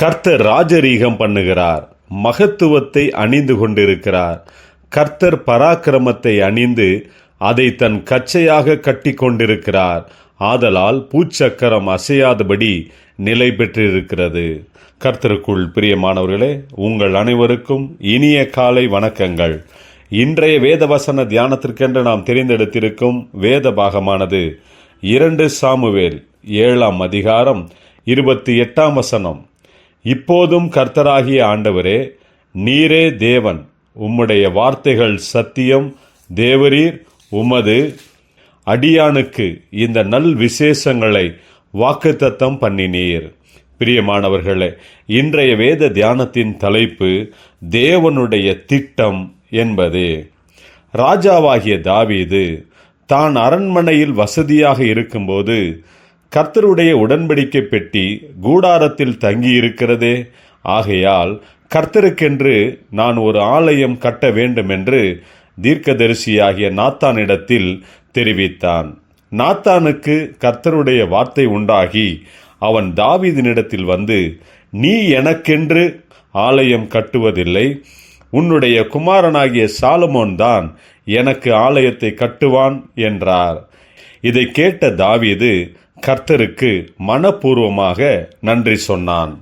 கர்த்தர் ராஜரீகம் பண்ணுகிறார். மகத்துவத்தை அணிந்து கொண்டிருக்கிறார். கர்த்தர் பராக்கிரமத்தை அணிந்து அதை தன் கச்சையாக கட்டி கொண்டிருக்கிறார். ஆதலால் பூச்சக்கரம் அசையாதபடி நிலை பெற்றிருக்கிறது. கர்த்தருக்குள் பிரியமானவர்களே உங்கள் அனைவருக்கும் இனிய காலை வணக்கங்கள். இன்றைய வேதவசன தியானத்திற்கென்று நாம் தெரிந்தெடுத்திருக்கும் வேத பாகமானது இரண்டு சாமுவேல் ஏழாம் அதிகாரம் இருபத்தி எட்டாம் வசனம். இப்போதும் கர்த்தராகிய ஆண்டவரே நீரே தேவன். உம்முடைய வார்த்தைகள் சத்தியம். தேவரீர் உமது அடியானுக்கு இந்த நல் விசேஷங்களை வாக்குத்தத்தம் பண்ணினீர். பிரியமானவர்களே இன்றைய வேத தியானத்தின் தலைப்பு தேவனுடைய திட்டம் என்பது. ராஜாவாகிய தாவீது தான் அரண்மனையில் வசதியாக இருக்கும்போது கர்த்தருடைய உடன்படிக்கை பெட்டி கூடாரத்தில் தங்கியிருக்கிறதே. ஆகையால் கர்த்தருக்கென்று நான் ஒரு ஆலயம் கட்ட வேண்டும் என்று தீர்க்கதரிசியாகிய நாத்தானிடத்தில் தெரிவித்தான். நாத்தானுக்கு கர்த்தருடைய வார்த்தை உண்டாகி அவன் தாவீதினிடத்தில் வந்து நீ எனக்கென்று ஆலயம் கட்டுவதில்லை. உன்னுடைய குமாரனாகிய சாலமோன் தான் எனக்கு ஆலயத்தை கட்டுவான் என்றார். இதை கேட்ட தாவீது கர்த்தருக்கு மனப்பூர்வமாக நன்றி சொன்னான்.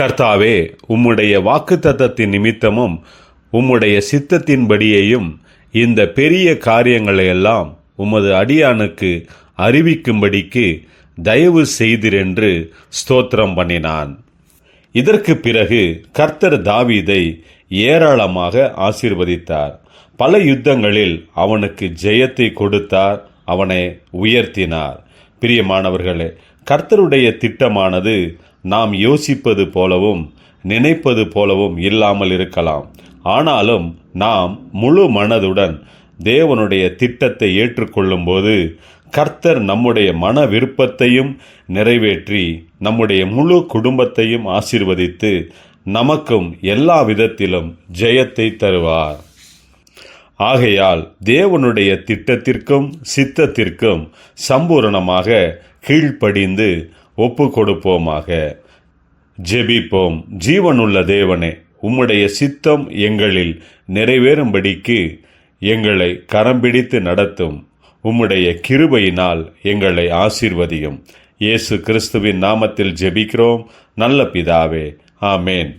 கர்த்தாவே உம்முடைய வாக்குத்தத்தத்தின் நிமித்தமும் உம்முடைய சித்தத்தின்படியேயும் இந்த பெரிய காரியங்களையெல்லாம் உமது அடியானுக்கு அறிவிக்கும்படிக்கு தயவு செய்திரென்று ஸ்தோத்திரம் பண்ணினான். இதற்கு பிறகு கர்த்தர் தாவீதை ஏராளமாக ஆசீர்வதித்தார். பல யுத்தங்களில் அவனுக்கு ஜெயத்தை கொடுத்தார் அவனை உயர்த்தினார். பிரியமானவர்களே கர்த்தருடைய திட்டமானது நாம் யோசிப்பது போலவும் நினைப்பது போலவும் இல்லாமல் இருக்கலாம். ஆனாலும் நாம் முழு மனதுடன் தேவனுடைய திட்டத்தை ஏற்றுக்கொள்ளும்போது கர்த்தர் நம்முடைய மன விருப்பத்தையும் நிறைவேற்றி நம்முடைய முழு குடும்பத்தையும் ஆசிர்வதித்து நமக்கும் எல்லா விதத்திலும் ஜெயத்தை தருவார். ஆகையால் தேவனுடைய திட்டத்திற்கும் சித்தத்திற்கும் சம்பூரணமாக கீழ்ப்படிந்து ஒப்பு கொடுப்போமாக ஜெபிப்போம். ஜீவனுள்ள தேவனே உம்முடைய சித்தம் எங்களில் நிறைவேறும்படிக்கு எங்களை கரம் பிடித்து நடத்தும். உம்முடைய கிருபையினால் எங்களை ஆசீர்வதியும். இயேசு கிறிஸ்துவின் நாமத்தில் ஜெபிக்கிறோம். நல்ல பிதாவே ஆமேன்.